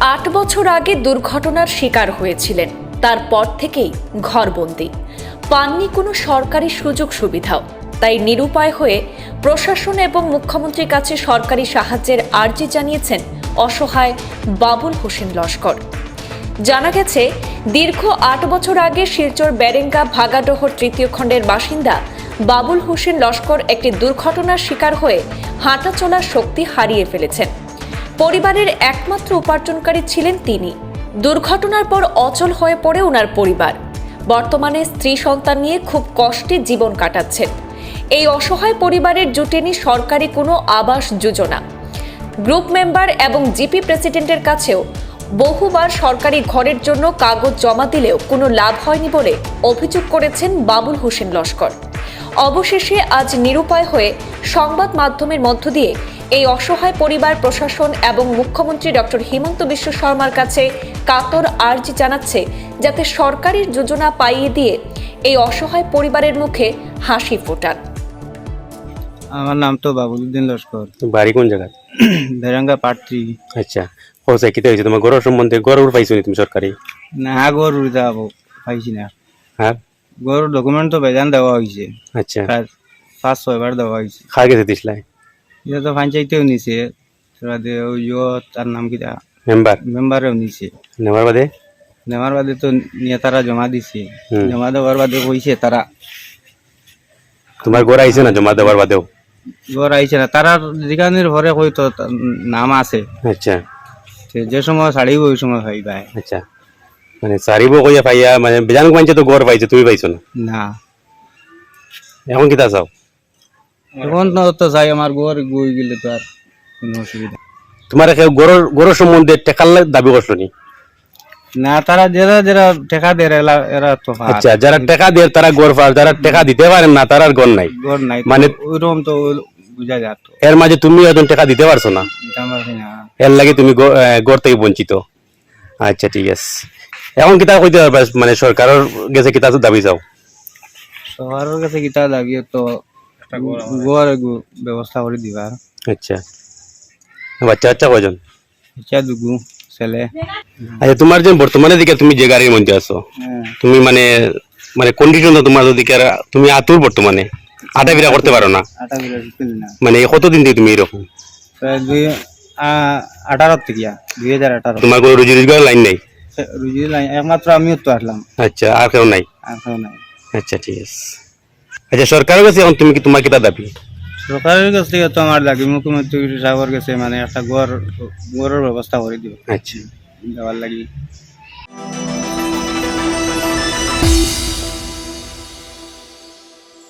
আট বছর আগে দুর্ঘটনার শিকার হয়েছিলেন। তারপর থেকেই ঘরবন্দি। পাননি কোনো সরকারি সুযোগ সুবিধাও। তাই নিরুপায় হয়ে প্রশাসন এবং মুখ্যমন্ত্রীর কাছে সরকারি সাহায্যের আর্জি জানিয়েছেন অসহায় বাবুল হোসেন লস্কর। জানা গেছে, দীর্ঘ আট বছর আগে শিলচর ব্যারেঙ্গা ভাগাডোহর তৃতীয় খণ্ডের বাসিন্দা বাবুল হোসেন লস্কর একটি দুর্ঘটনার শিকার হয়ে হাঁটা চলার শক্তি হারিয়ে ফেলেছেন। পরিবারের একমাত্র উপার্জনকারী ছিলেন তিনি। দুর্ঘটনার পর অচল হয়ে পড়ে ওনার পরিবার। বর্তমানে স্ত্রী সন্তান নিয়ে খুব কষ্টে জীবন কাটাচ্ছেন। এই অসহায় পরিবারের জুটেনি সরকারি কোনো আবাস যোজনা। গ্রুপ মেম্বার এবং জিপি প্রেসিডেন্টের কাছেও বহুবার সরকারি ঘরের জন্য কাগজ জমা দিলেও কোনো লাভ হয়নি বলে অভিযোগ করেছেন বাবুল হোসেন লস্কর। অবশেষে আজ নিরুপায় হয়ে সংবাদ মাধ্যমের মধ্য দিয়ে এই অসহায় পরিবার প্রশাসন এবং মুখ্যমন্ত্রী ডক্টর হিমন্ত বিশ্ব শর্মার কাছে কাতর আর্জি জানাচ্ছে যাতে সরকারি যোজনা পাইয়ে দিয়ে এই অসহায় পরিবারের মুখে হাসি ফোটান। আমার নাম তো বাবুলুদ্দিন লস্কর। বাড়ি কোন জায়গা বেরাঙ্গা পাট্রি। আচ্ছা হোসে কিতে হয়েছে তোমার গরুর সম্বন্ধে গরুর পাইছো নি তুমি সরকারি? না গরু যাব পাইছি না। হ্যাঁ? গরুর ডকুমেন্ট তো বেজান দেওয়া হয়েছে আচ্ছা। পাঁচ ছয়বার দেওয়া হয়েছে খা গেছে দিসলাই এটা তো পঞ্চায়েতেও নিছে। ওই তার নাম কিটা মেম্বার। মেম্বারেও নিছে। নেওয়ার বাদে? নেওয়ার বাদে তো নেতারা জমা দিছে। জমা দেওয়ার বাদে কইছে তারা। তোমার গড় আইছে না জমা দেওয়ার বাদেও? গড় আইছে না। তারা যেখানের ঘরে কই তো নাম আছে। আচ্ছা। যে সময় ছাড়িব ওই সময় পাইবাই আচ্ছা। মানে সারিব কইয়া পাইয়া মানে বেজান পাইছে তো গড় পাইছে তুমি পাইছো না? না। এখন কিতা চাও? এখন তো তো যাই আমার গড় গই গেলে তো আর কোনো অসুবিধা তোমার সম্বন্ধে টেকার দাবি করছ নি? না তারা যারা যারা টেকা দেয় এরা এরা তো আচ্ছা যারা টেকা দেয় তারা গড় পার যারা টেকা দিতে পারেন না তার আর গড় নাই। গড় নাই মানে মানে ওইরকম তো বুঝা যাত এর মাঝে তুমি টাকা দিতে পারছ না? এর লাগে তুমি গড় থেকে বঞ্চিত। আচ্ছা ঠিক আছে। এখন কিতা কইতে পারবা? মানে সরকারের গেছে কিতা দাবি চাও? সবার কাছে কিতা দাবি? তো ব্যবস্থা করে দিবা। আচ্ছা। বাচ্চা বাচ্চা ইচ্ছা দুগু ছেলে। আচ্ছা তোমার যে বর্তমানে দিকে তুমি যে গাড়ির মধ্যে আছো হ্যাঁ। তুমি মানে মানে কন্ডিশন তোমার যদি কি আর- তুমি আতুর বর্তমানে। আটা বিরা করতে পারো না। আটা বিরা দিছিল না। মানে কতদিন থেকে তুমি এরকম? আঠারো থেকে দুই হাজার আঠারো। তোমার কোনো রুজি রোজগার লাইন নাই? রুজি নাই একমাত্র আমিও তো আসলাম। আচ্ছা আর কেউ নাই? আর কেউ নাই। আচ্ছা ঠিক আছে। আচ্ছা সরকারের কাছে এখন তুমি কি তোমার কিটা দাবি? সরকারের কাছ থেকে তো আমার দাবি মুখ্যমন্ত্রী সাহেবের কাছে মানে একটা গড় গড়ের ব্যবস্থা করে দিব। আচ্ছা। দেওয়ার লাগি।